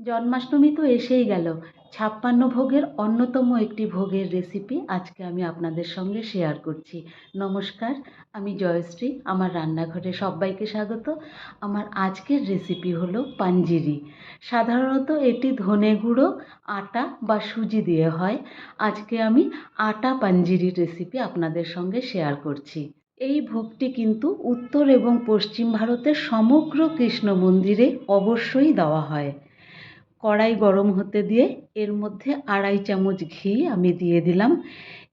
জন্মাষ্টমী তো এসেই গেল। ছাপ্পান্ন ভোগের অন্যতম একটি ভোগের রেসিপি আজকে আমি আপনাদের সঙ্গে শেয়ার করছি। নমস্কার, আমি জয়শ্রী, আমার রান্নাঘরে সবাইকে স্বাগত। আমার আজকের রেসিপি হলো পাঞ্জিরি। সাধারণত এটি ধনে গুঁড়ো, আটা বা সুজি দিয়ে হয়। আজকে আমি আটা পাঞ্জিরির রেসিপি আপনাদের সঙ্গে শেয়ার করছি। এই ভোগটি কিন্তু উত্তর এবং পশ্চিম ভারতের সমগ্র কৃষ্ণ মন্দিরে অবশ্যই দেওয়া হয়। কড়াই গরম হতে দিয়ে এর মধ্যে আড়াই চামচ ঘি আমি দিয়ে দিলাম।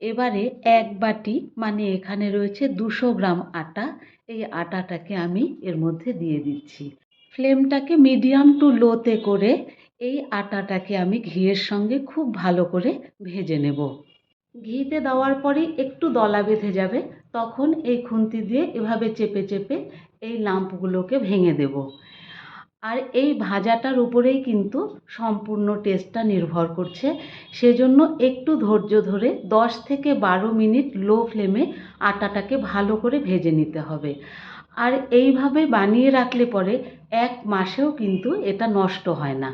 এবারে এক বাটি মানে এখানে রয়েছে দুশো গ্রাম আটা, এই আটাটাকে আমি এর মধ্যে দিয়ে দিচ্ছি। ফ্লেমটাকে মিডিয়াম টু লোতে করে এই আটাটাকে আমি ঘিয়ের সঙ্গে খুব ভালো করে ভেজে নেব। ঘিতে দেওয়ার পরে একটু দলা বেঁধে যাবে, তখন এই খুন্তি দিয়ে এভাবে চেপে চেপে এই লাম্পগুলোকে ভেঙে দেবো। আর এই ভাজাটার উপরেই কিন্তু সম্পূর্ণ টেস্টটা নির্ভর করছে। সেজন্য একটু ধৈর্য ধরে দশ থেকে বারো মিনিট লো ফ্লেমে আটাটাকে ভালো করে ভেজে নিতে হবে। আর এইভাবে বানিয়ে রাখলে পরে এক মাসেও কিন্তু এটা নষ্ট হয় না।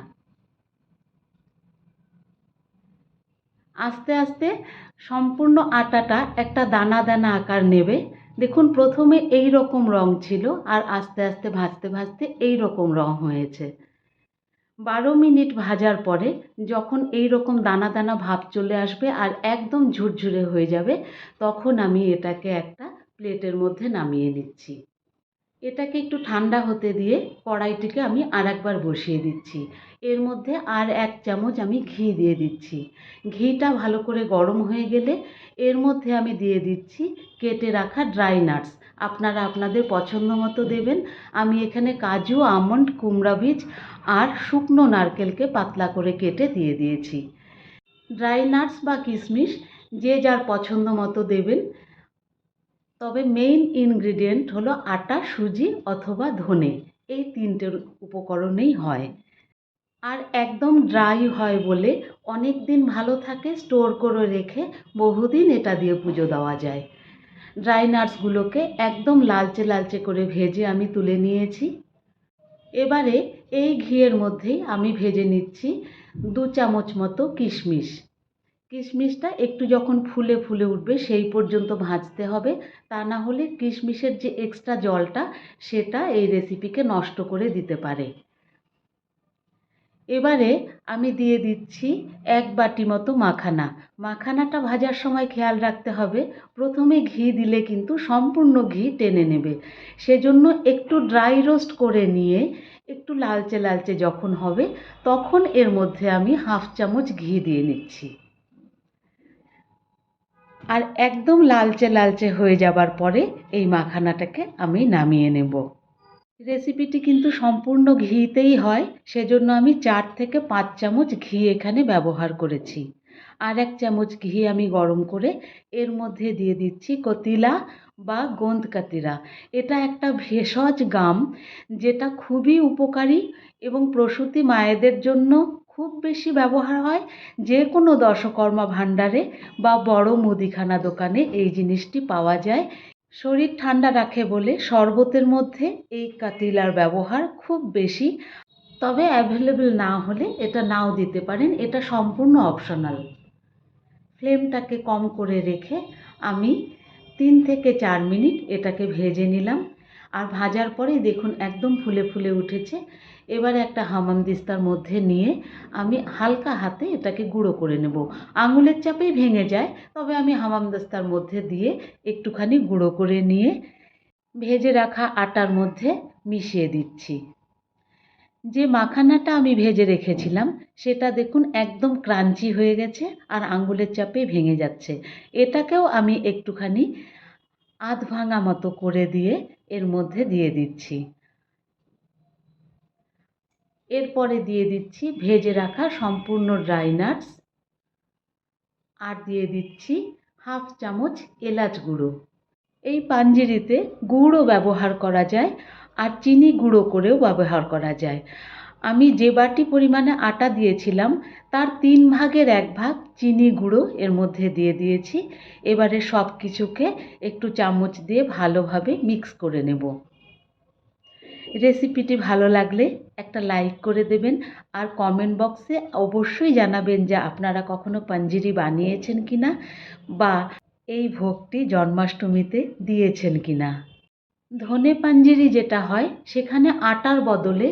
আস্তে আস্তে সম্পূর্ণ আটাটা একটা দানা দানা আকার নেবে। দেখুন, প্রথমে এই রকম রং ছিল আর আস্তে আস্তে ভাজতে ভাজতে এই রকম রং হয়েছে। বারো মিনিট ভাজার পরে যখন এই রকম দানা দানা ভাব চলে আসবে আর একদম ঝুরঝুরে হয়ে যাবে, তখন আমি এটাকে একটা প্লেটের মধ্যে নামিয়ে নিচ্ছি। এটাকে একটু ঠান্ডা হতে দিয়ে কড়াইটিকে আমি আর একবার বসিয়ে দিচ্ছি। এর মধ্যে আর এক চামচ আমি ঘি দিয়ে দিচ্ছি। ঘিটা ভালো করে গরম হয়ে গেলে এর মধ্যে আমি দিয়ে দিচ্ছি কেটে রাখা ড্রাই নাটস। আপনারা আপনাদের পছন্দ মতো দেবেন। আমি এখানে কাজু, আমন্ড, কুমড়া বীজ আর শুকনো নারকেলকে পাতলা করে কেটে দিয়ে দিয়েছি। ড্রাই নাটস বা কিশমিশ যে যার পছন্দ মতো দেবেন। তবে মেইন ইনগ্রিডিয়েন্ট হলো আটা, সুজি অথবা ধনে। এই তিনটের উপকরণেই হয়। আর একদম ড্রাই হয় বলে অনেক দিন ভালো থাকে স্টোর করে রেখে বহুদিন এটা দিয়ে পুজো দেওয়া যায়। ড্রাই নাটসগুলোকে একদম লালচে লালচে করে ভেজে আমি তুলে নিয়েছি। এবারে এই ঘিয়ের মধ্যেই আমি ভেজে নিচ্ছি দু চামচ মতো কিশমিশ। কিশমিশটা একটু যখন ফুলে ফুলে উঠবে সেই পর্যন্ত ভাজতে হবে। তা না হলে কিশমিশের যে এক্সট্রা জলটা সেটা এই রেসিপিকে নষ্ট করে দিতে পারে। এবারে আমি দিয়ে দিচ্ছি এক বাটি মতো মাখানা। মাখানাটা ভাজার সময় খেয়াল রাখতে হবে। প্রথমে ঘি দিলে কিন্তু সম্পূর্ণ ঘি টেনে নেবে। সেজন্য একটু ড্রাই রোস্ট করে নিয়ে একটু লালচে লালচে যখন হবে তখন এর মধ্যে আমি হাফ চামচ ঘি দিয়ে নিচ্ছি। আর একদম লালচে লালচে হয়ে যাবার পরে এই মাখানাটাকে আমি নামিয়ে নেব। রেসিপিটি কিন্তু সম্পূর্ণ ঘিতেই হয়, সেজন্য আমি চার থেকে পাঁচ চামচ ঘি এখানে ব্যবহার করেছি। আর এক চামচ ঘি আমি গরম করে এর মধ্যে দিয়ে দিচ্ছি কতিলা বা গোঁদ কাতিরা। এটা একটা ভেষজ গাম, যেটা খুবই উপকারী এবং প্রসূতি মায়েদের জন্য খুব বেশি ব্যবহার হয় যে কোনো দশকর্মা ভাণ্ডারে বা বড় মুদিখানা দোকানে এই জিনিসটি পাওয়া যায়। শরীর ঠান্ডা রাখে বলে শরবতের মধ্যে এই কাতিলার ব্যবহার খুব বেশি। তবে অ্যাভেলেবেল না হলে এটা নাও দিতে পারেন, এটা সম্পূর্ণ অপশনাল ফ্লেমটাকে কম করে রেখে আমি তিন থেকে চার মিনিট এটাকে ভেজে নিলাম। আর ভাজার পরেই দেখুন একদম ফুলে ফুলে উঠেছে। এবারে একটা হামাম দিস্তার মধ্যে নিয়ে আমি হালকা হাতে এটাকে গুঁড়ো করে নেব। আঙুলের চাপেই ভেঙে যায়, তবে আমি হামানদিস্তার মধ্যে দিয়ে একটুখানি গুঁড়ো করে নিয়ে ভেজে রাখা আটার মধ্যে মিশিয়ে দিচ্ছি। যে মাখানাটা আমি ভেজে রেখেছিলাম, সেটা দেখুন একদম ক্রাঞ্চি হয়ে গেছে আর আঙ্গুলের চাপে ভেঙে যাচ্ছে। এটাকেও আমি একটুখানি আধ ভাঙা মতো করে দিয়ে এর মধ্যে দিয়ে দিচ্ছি। এরপরে দিয়ে দিচ্ছি ভেজে রাখা সম্পূর্ণ ড্রাই নাটস আর দিয়ে দিচ্ছি হাফ চামচ এলাচ গুঁড়ো। এই পাঞ্জিরিতে গুঁড়ো ব্যবহার করা যায় আর চিনি গুঁড়ো করেও ব্যবহার করা যায়। আমি যে বাটি পরিমাণে আটা দিয়েছিলাম, তার তিন ভাগের এক ভাগ চিনি গুঁড়ো এর মধ্যে দিয়ে দিয়েছি। এবারে সব কিছুকে একটু চামচ দিয়ে ভালোভাবে মিক্স করে নেব। রেসিপিটি ভালো লাগলে একটা লাইক করে দেবেন আর কমেন্ট বক্সে অবশ্যই জানাবেন যে আপনারা কখনো পাঞ্জিরি বানিয়েছেন কি না বা এই ভোগটি জন্মাষ্টমীতে দিয়েছেন কি না ধনে পাঞ্জিরি যেটা হয়, সেখানে আটার বদলে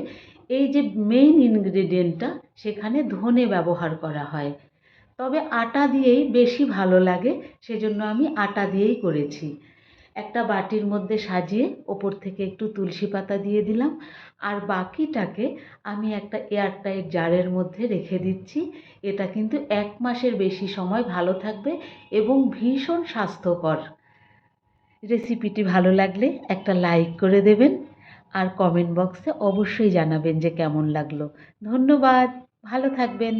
এই যে মেইন ইনগ্রেডিয়েন্টটা সেখানে ধনে ব্যবহার করা হয়। তবে আটা দিয়েই বেশি ভালো লাগে, সেজন্য আমি আটা দিয়েই করেছি। একটা বাটির মধ্যে সাজিয়ে ওপর থেকে একটু তুলসী পাতা দিয়ে দিলাম। আর বাকিটাকে আমি একটা এয়ারটাইট জারের মধ্যে রেখে দিচ্ছি। এটা কিন্তু এক মাসের বেশি সময় ভালো থাকবে এবং ভীষণ স্বাস্থ্যকর। রেসিপিটি ভালো লাগলে একটা লাইক করে দেবেন আর কমেন্ট বক্সে অবশ্যই জানাবেন যে কেমন লাগল। ধন্যবাদ, ভালো থাকবেন।